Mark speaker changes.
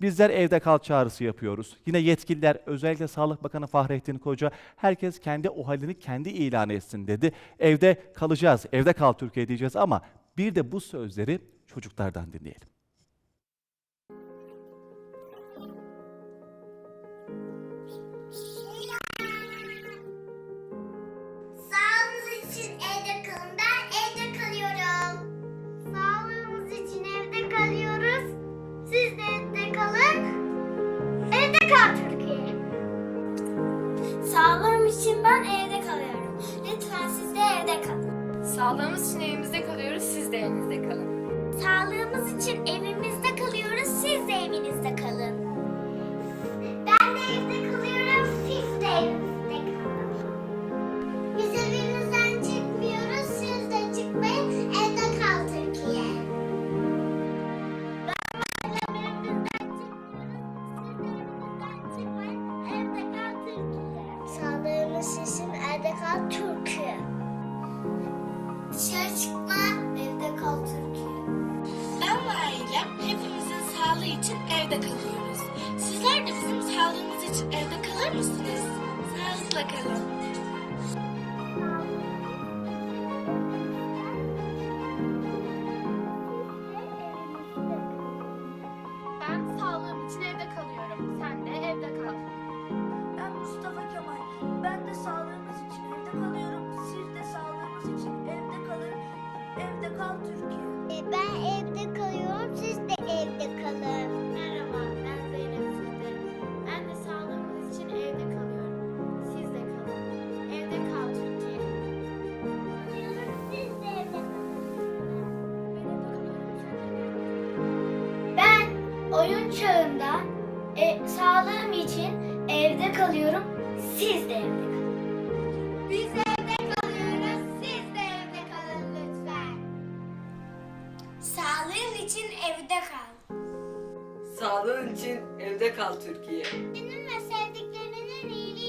Speaker 1: Bizler evde kal çağrısı yapıyoruz. Yine yetkililer özellikle Sağlık Bakanı Fahrettin Koca herkes kendi o halini kendi ilan etsin dedi. Evde kalacağız, evde kal Türkiye diyeceğiz ama bir de bu sözleri çocuklardan dinleyelim.
Speaker 2: Sağlığımız için
Speaker 3: evimizde kalıyoruz, siz de evinizde kalın.
Speaker 2: Sağlığımız için evimizde kalıyoruz. Siz de evinizde kalın. Ben de evde kalıyorum. Siz de evinizde kalın. Biz evimizden çıkmıyoruz. Siz de çıkmayın. Evde kal Türkiye. Ben evimizden çıkmıyoruz. Siz de evinizden çıkmayın. Evde kal Türkiye. Sağlığımız için evde kal Türkiye.
Speaker 4: İçin evde kalıyoruz. Sizler de bizim sağlığımız için evde kalır mısınız? Sağlıkla kalın.
Speaker 2: Oyun çağında e, sağlığım için evde kalıyorum, siz de evde kalın. Biz evde kalıyoruz, siz de evde kalın lütfen. Sağlığın için evde kal.
Speaker 5: Sağlığın için evde kal Türkiye.
Speaker 2: Senin ve sevdiklerinin iyiliği